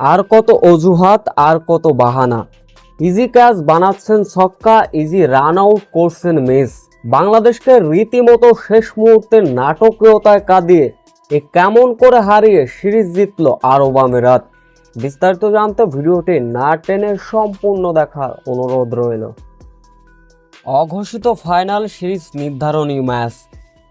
আর কত অজুহাত, আর কত বাহানা। ইজি ক্যাচ বানাচ্ছেন ছক্কা ইজি রান আউট করছেন মিস। বাংলাদেশকে রীতিমতো শেষ মুহূর্তের নাটকীয়তায় কাঁদিয়ে এ কেমন করে হারিয়ে সিরিজ জিতলো আরব আমিরাত। বিস্তারিত জানতে ভিডিওটি না টেনে সম্পূর্ণ দেখার অনুরোধ রইল। অঘোষিত ফাইনাল সিরিজ নির্ধারণী ম্যাচ।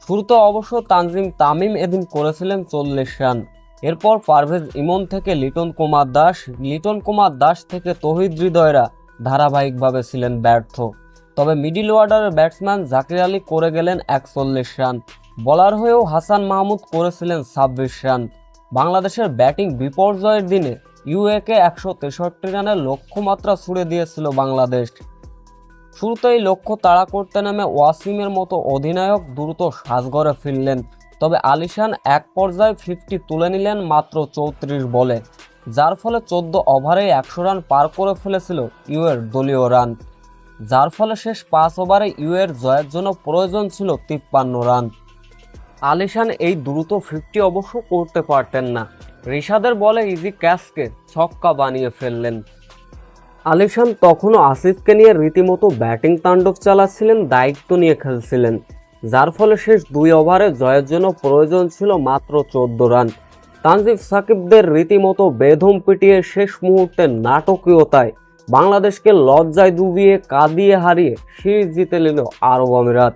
শুরুতে অবশ্য তানজিম তামিম এদিন করেছিলেন চল্লিশ রান। এরপর পারভেজ ইমন থেকে লিটন কুমার দাস, লিটন কুমার দাস থেকে তহিদ হৃদয়রা ধারাবাহিকভাবে ছিলেন ব্যর্থ। তবে মিডিল অর্ডারের ব্যাটসম্যান জাকির আলী করে গেলেন একচল্লিশ রান। বলার হয়েও হাসান মাহমুদ করেছিলেন ছাব্বিশ রান। বাংলাদেশের ব্যাটিং বিপর্যয়ের দিনে ইউএকে একশো তেষট্টি রানের লক্ষ্যমাত্রা ছুড়ে দিয়েছিল বাংলাদেশ। শুরুতেই লক্ষ্য তাড়া করতে নেমে ওয়াসিমের মতো অধিনায়ক দ্রুত সাজঘরে ফিরলেন। তবে আলিশান এক পর্যায়ে ফিফটি তুলে নিলেন মাত্র চৌত্রিশ বলে, যার ফলে চোদ্দ ওভারে একশো রান পার করে ফেলেছিল ইউয়ের দলীয় রান। যার ফলে শেষ পাঁচ ওভারে ইউয়ের জয়ের জন্য প্রয়োজন ছিল তিপ্পান্ন রান। আলিশান এই দ্রুত ফিফটি অবশ্য করতে পারতেন না। রিশাদের বলে ইজি ক্যাচকে ছক্কা বানিয়ে ফেললেন। আলিশান তখনও আসিফকে নিয়ে রীতিমতো ব্যাটিং তাণ্ডব চালাচ্ছিলেন, দায়িত্ব নিয়ে খেলছিলেন। যার ফলে শেষ দুই ওভারে জয়ের জন্য প্রয়োজন ছিল মাত্র চোদ্দ রান। তানজিব সাকিবদের রীতিমতো বেধম পিটিয়ে শেষ মুহূর্তে নাটকীয়তায় বাংলাদেশকে লজ্জায় ডুবিয়ে কাঁদিয়ে হারিয়ে সিরিজ জিতে নিল আরব আমিরাত।